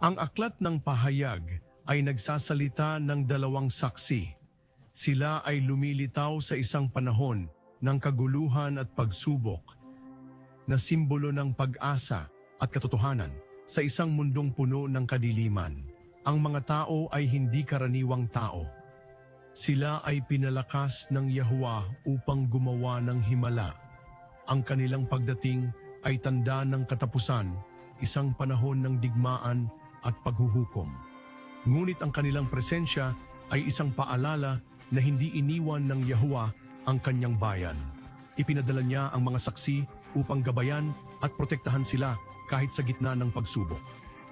Ang aklat ng pahayag ay nagsasalita ng dalawang saksi. Sila ay lumilitaw sa isang panahon ng kaguluhan at pagsubok na simbolo ng pag-asa at katotohanan sa isang mundong puno ng kadiliman. Ang mga tao ay hindi karaniwang tao. Sila ay pinalakas ng Yahwa upang gumawa ng himala. Ang kanilang pagdating ay tanda ng katapusan, isang panahon ng digmaan at paghuhukom. Ngunit ang kanilang presensya ay isang paalala na hindi iniwan ng Yahwa ang kanyang bayan. Ipinadala niya ang mga saksi upang gabayan at protektahan sila kahit sa gitna ng pagsubok.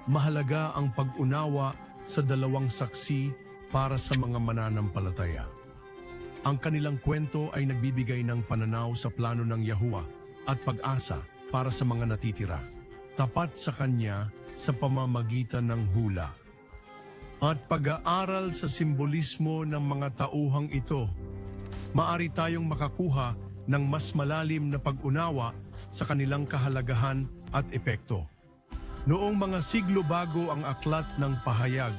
Mahalaga ang pag-unawa sa dalawang saksi para sa mga mananampalataya. Ang kanilang kwento ay nagbibigay ng pananaw sa plano ng Yahuwa at pag-asa para sa mga natitira. Tapat sa Kanya sa pamamagitan ng hula. At pag-aaral sa simbolismo ng mga tauhang ito, maari tayong makakuha ng mas malalim na pag-unawa sa kanilang kahalagahan at epekto. Noong mga siglo bago ang aklat ng pahayag,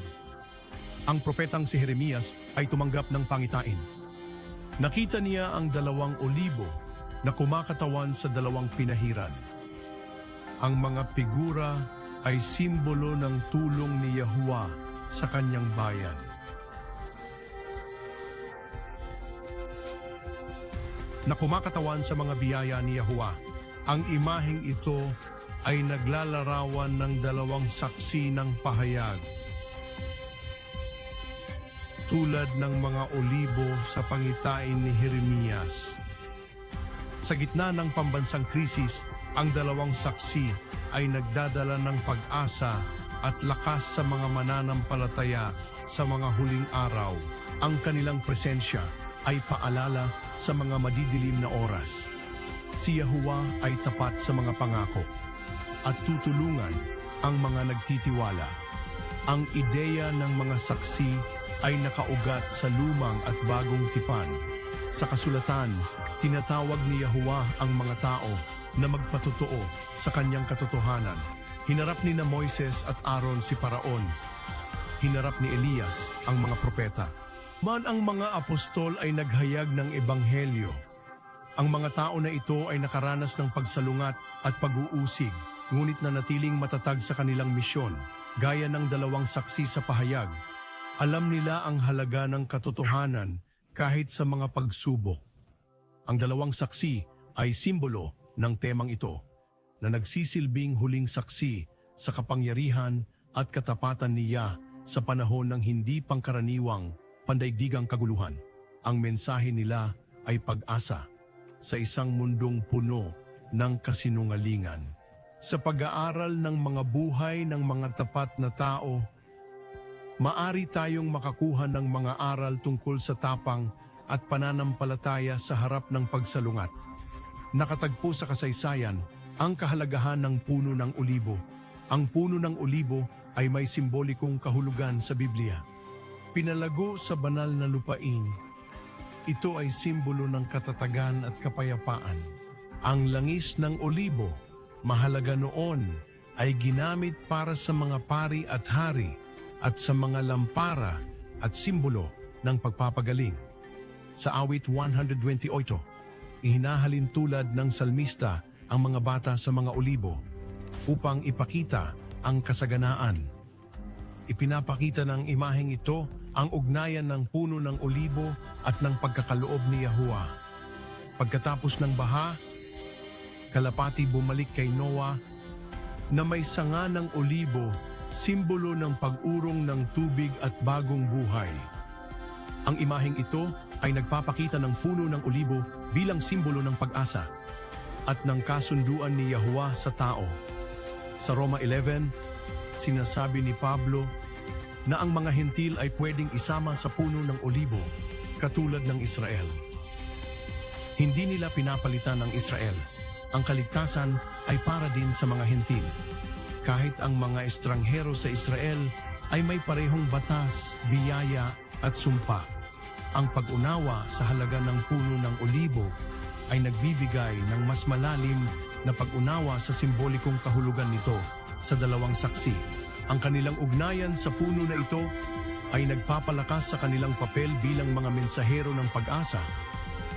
ang propetang si Jeremias ay tumanggap ng pangitain. Nakita niya ang dalawang olibo na kumakatawan sa dalawang pinahiran. Ang mga figura ay simbolo ng tulong ni Yahuwah sa kanyang bayan. Na kumakatawan sa mga biyaya ni Yahuwah, ang imaheng ito ay naglalarawan ng dalawang saksi ng pahayag tulad ng mga olibo sa pangitain ni Jeremias. Sa gitna ng pambansang krisis, ang dalawang saksi ay nagdadala ng pag-asa at lakas sa mga mananampalataya sa mga huling araw. Ang kanilang presensya ay paalala sa mga madidilim na oras. Si Yahuwah ay tapat sa mga pangako at tutulungan ang mga nagtitiwala. Ang ideya ng mga saksi ay nakaugat sa lumang at bagong tipan. Sa kasulatan, tinatawag ni Yahuwah ang mga tao na magpatotoo sa kanyang katotohanan. Hinarap ni na Moises at Aaron si Paraon. Hinarap ni Elias ang mga propeta. Man ang mga apostol ay naghayag ng ebanghelyo. Ang mga tao na ito ay nakaranas ng pagsalungat at pag-uusig, ngunit nanatiling matatag sa kanilang misyon, gaya ng dalawang saksi sa pahayag. Alam nila ang halaga ng katotohanan kahit sa mga pagsubok. Ang dalawang saksi ay simbolo ng temang ito na nagsisilbing huling saksi sa kapangyarihan at katapatan niya sa panahon ng hindi pangkaraniwang pandaigdigang kaguluhan. Ang mensahe nila ay pag-asa sa isang mundong puno ng kasinungalingan. Sa pag-aaral ng mga buhay ng mga tapat na tao, maari tayong makakuha ng mga aral tungkol sa tapang at pananampalataya sa harap ng pagsalungat. Nakatagpo sa kasaysayan ang kahalagahan ng puno ng olibo. Ang puno ng olibo ay may simbolikong kahulugan sa Biblia. Pinalago sa banal na lupain, ito ay simbolo ng katatagan at kapayapaan. Ang langis ng olibo, mahalaga noon, ay ginamit para sa mga pari at hari at sa mga lampara at simbolo ng pagpapagaling. Sa awit 128, ihinahalin tulad ng salmista ang mga bata sa mga olibo upang ipakita ang kasaganaan. Ipinapakita ng imaheng ito ang ugnayan ng puno ng olibo at ng pagkakaloob ni Yahuwah. Pagkatapos ng baha, kalapati bumalik kay Noah na may sanga ng olibo simbolo ng pag-urong ng tubig at bagong buhay. Ang imaheng ito ay nagpapakita ng puno ng olibo bilang simbolo ng pag-asa at ng kasunduan ni Yahuwah sa tao. Sa Roma 11, sinasabi ni Pablo na ang mga hentil ay pwedeng isama sa puno ng olibo katulad ng Israel. Hindi nila pinapalitan ng Israel. Ang kaligtasan ay para din sa mga hentil kahit ang mga estranghero sa Israel ay may parehong batas, biyaya at sumpa. Ang pag-unawa sa halaga ng puno ng olibo ay nagbibigay ng mas malalim na pag-unawa sa simbolikong kahulugan nito sa dalawang saksi. Ang kanilang ugnayan sa puno na ito ay nagpapalakas sa kanilang papel bilang mga mensahero ng pag-asa,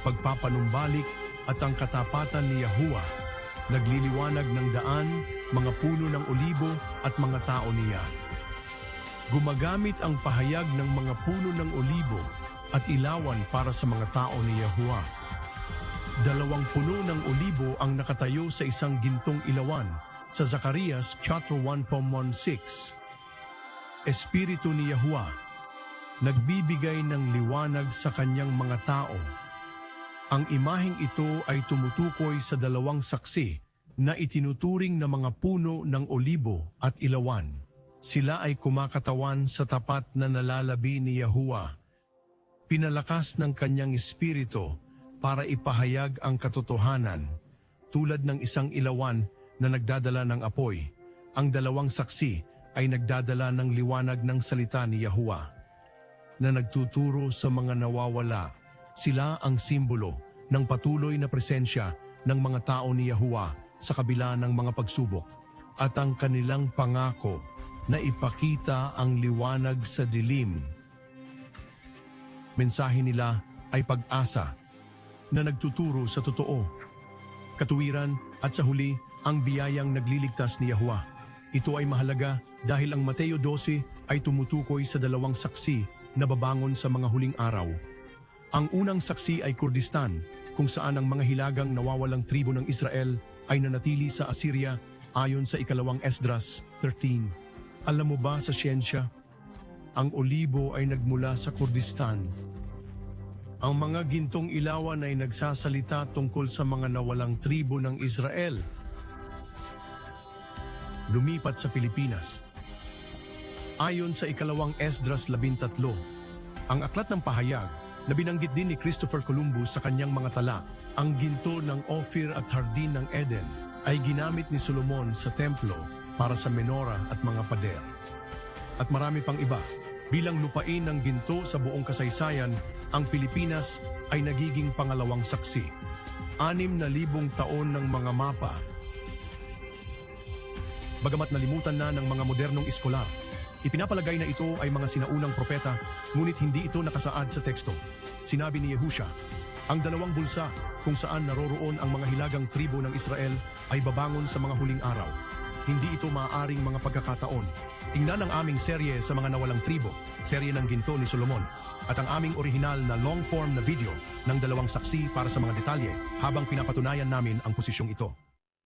pagpapanumbalik at ang katapatan ni Yahuwah, nagliliwanag ng daan, mga puno ng olibo at mga tao niya. Gumagamit ang pahayag ng mga puno ng olibo at ilawan para sa mga tao ni Yahuwah. Dalawang puno ng olibo ang nakatayo sa isang gintong ilawan sa Zacarias chapter 1.16. Espiritu ni Yahuwah, nagbibigay ng liwanag sa kanyang mga tao. Ang imaheng ito ay tumutukoy sa dalawang saksi na itinuturing na mga puno ng olibo at ilawan. Sila ay kumakatawan sa tapat na nalalabi ni Yahuwah. Pinalakas ng kanyang espiritu para ipahayag ang katotohanan. Tulad ng isang ilawan na nagdadala ng apoy, ang dalawang saksi ay nagdadala ng liwanag ng salita ni Yahuwah na nagtuturo sa mga nawawala. Sila ang simbolo ng patuloy na presensya ng mga tao ni Yahuwah sa kabila ng mga pagsubok at ang kanilang pangako na ipakita ang liwanag sa dilim. Mensahe nila ay pag-asa na nagtuturo sa totoo, katuwiran at sa huli ang biyayang nagliligtas ni Yahuwah. Ito ay mahalaga dahil ang Mateo 12 ay tumutukoy sa dalawang saksi na babangon sa mga huling araw. Ang unang saksi ay Kurdistan, kung saan ang mga hilagang nawawalang tribo ng Israel ay nanatili sa Assyria ayon sa ikalawang Esdras 13. Alam mo ba sa siyensya, ang olibo ay nagmula sa Kurdistan. Ang mga gintong ilawan ay nagsasalita tungkol sa mga nawalang tribo ng Israel. Lumipat sa Pilipinas. Ayon sa ikalawang Esdras 13, ang aklat ng pahayag na binanggit din ni Christopher Columbus sa kanyang mga tala, ang ginto ng Ophir at Hardin ng Eden ay ginamit ni Solomon sa templo para sa menora at mga pader. At marami pang iba. Bilang lupain ng ginto sa buong kasaysayan, ang Pilipinas ay nagiging pangalawang saksi. Anim na libong taon ng mga mapa. Bagamat nalimutan na ng mga modernong iskolar, ipinapalagay na ito ay mga sinaunang propeta, ngunit hindi ito nakasaad sa teksto. Sinabi ni Yehusha, ang dalawang bulsa kung saan naroroon ang mga hilagang tribo ng Israel ay babangon sa mga huling araw. Hindi ito maaaring mga pagkakataon. Tingnan ang aming serye sa mga nawalang tribo, serye ng ginto ni Solomon, at ang aming orihinal na long-form na video ng dalawang saksi para sa mga detalye habang pinapatunayan namin ang posisyong ito.